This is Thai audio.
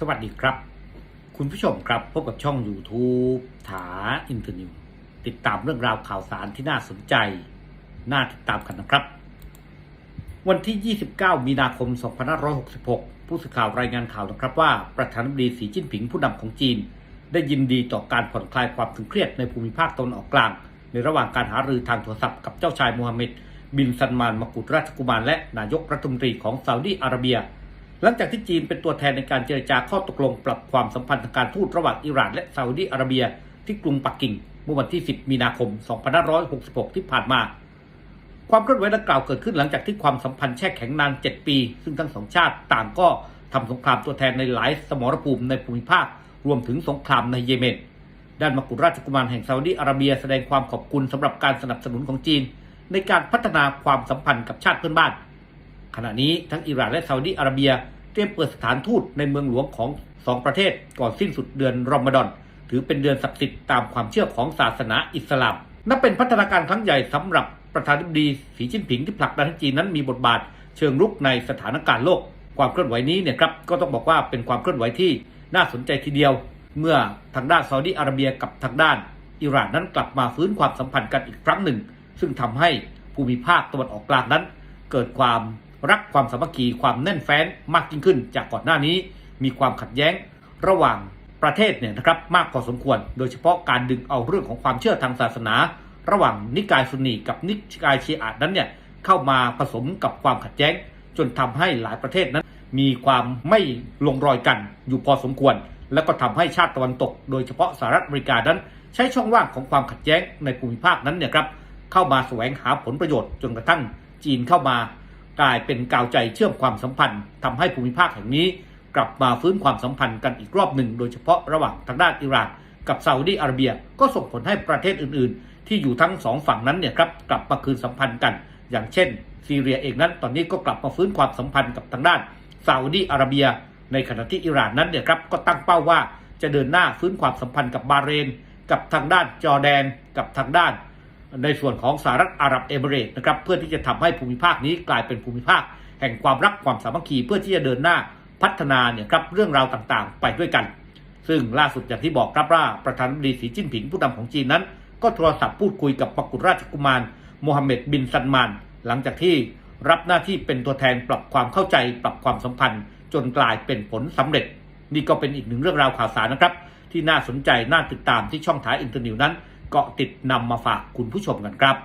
สวัสดีครับ คุณผู้ชมครับพบกับช่อง YouTube ถาอินเทอร์นิวติดตามเรื่องราวข่าวสารที่น่าสนใจ น่าติดตามกันนะครับ วันที่ 29 มีนาคม 2566 ผู้สื่อข่าวรายงานข่าวนะครับว่า ประธานาธิบดีสีจิ้นผิงผู้นำของจีน ได้ยินดีต่อการผ่อนคลายความตึงเครียดในภูมิภาคตะวันออกกลาง ในระหว่างการหารือทางโทรศัพท์กับเจ้าชายมูฮัมหมัดบินซันมานมกุฎราชกุมารและนายกรัฐมนตรีของซาอุดีอาระเบีย หลังจากที่จีนเป็นตัวแทนในการเจรจาข้อตกลงปรับความสัมพันธ์ทางการทูตระหว่างอิหร่านและซาอุดีอาระเบียที่กรุงปักกิ่งเมื่อวันที่ 10 มีนาคม 2566 ที่ผ่านมา ความเคลื่อนไหวดังกล่าวเกิดขึ้นหลังจากที่ความสัมพันธ์แช่แข็งนาน 7 ปี ซึ่งทั้งสองชาติต่างก็ทำสงครามตัวแทนในหลายสมรภูมิในภูมิภาค รวมถึงสงครามในเยเมน ด้านมกุฎราชกุมารแห่งซาอุดีอาระเบียแสดงความขอบคุณสำหรับการสนับสนุนของจีน ในการพัฒนาความสัมพันธ์กับชาติเพื่อนบ้าน ขณะนี้ทั้งอิหร่านและซาอุดีอาระเบีย เตรียมเปิดสถานทูตในเมืองหลวงของสองประเทศก่อนสิ้นสุดเดือนรอมฎอน ถือเป็นเดือนศักดิ์สิทธิ์ตามความเชื่อของศาสนาอิสลาม นับเป็นพัฒนาการครั้งใหญ่สำหรับประธานาธิบดีสีจิ้นผิงที่ผลักดันให้จีนนั้นมีบทบาท เชิงรุกในสถานการณ์โลก ความเคลื่อนไหวนี้เนี่ยครับก็ต้องบอกว่าเป็นความเคลื่อนไหวที่น่าสนใจทีเดียว เมื่อทางด้านซาอุดีอาระเบียกับทางด้าน อิหร่านนั้นกลับมาฟื้นความสัมพันธ์กันอีกครั้งหนึ่ง ซึ่งทำให้ภูมิภาคตะวันออกกลางนั้น เกิดความรักความสามัคคีความแน่นแฟ้นมากยิ่งขึ้น จากก่อนหน้านี้ มีความขัดแย้ง ระหว่างประเทศเนี่ยนะครับมากพอสมควร โดยเฉพาะการดึงเอาเรื่องของความเชื่อทางศาสนา ระหว่างนิกายซุนนีกับนิกายชีอะนั้นเนี่ยเข้ามาผสมกับความขัดแย้ง จนทำให้หลายประเทศนั้น มีความไม่ลงรอยกันอยู่พอสมควร แล้วก็ทำให้ชาติตะวันตก โดยเฉพาะสหรัฐอเมริกานั้น ใช้ช่องว่างของความขัดแย้งในภูมิภาคนั้นเนี่ยครับเข้ามาแสวงหาผลประโยชน์จนกระทั่งจีนเข้ามา กลายเป็นกาวใจเชื่อมความสัมพันธ์ทำให้ภูมิภาคแห่งนี้ กลับมาฟื้นความสัมพันธ์กันอีกรอบหนึ่ง โดยเฉพาะระหว่างทางด้านอิหร่านกับซาอุดีอาระเบีย ก็ส่งผลให้ประเทศอื่น ๆ ที่อยู่ทั้งสองฝั่งนั้นเนี่ยครับกลับมาคืนสัมพันธ์กัน อย่างเช่น ซีเรียเองนั้น ตอนนี้ก็กลับมาฟื้นความสัมพันธ์กับทางด้านซาอุดีอาระเบีย ในขณะที่อิหร่านนั้นเนี่ยครับก็ตั้งเป้าว่าจะเดินหน้าฟื้นความสัมพันธ์กับบาเรน กับทางด้านจอร์แดน กับทางด้าน ในส่วนของสหรัฐอาหรับเอมิเรต์นะครับเพื่อที่จะทำให้ภูมิภาคนี้กลายเป็นภูมิภาค แห่งความรักความสามัคคีเพื่อที่จะเดินหน้าพัฒนาเนี่ยครับเรื่องราวต่างๆ ไปด้วยกัน ซึ่งล่าสุดอย่างที่บอกครับว่าประธานาธิบดีสีจิ้นผิงผู้นำของจีนนั้น ก็โทรศัพท์พูดคุยกับมกุฎราชกุมารโมฮัมเหม็ดบินซันมาน หลังจากที่รับหน้าที่เป็นตัวแทนปรับความเข้าใจปรับความสัมพันธ์ จนกลายเป็นผลสำเร็จ นี่ก็เป็นอีกหนึ่งเรื่องราวข่าวสารนะครับ ที่น่าสนใจน่าติดตามที่ช่องท้ายอินเทอร์นิวนั้น เกาะติดนำมาฝากคุณผู้ชมกันครับ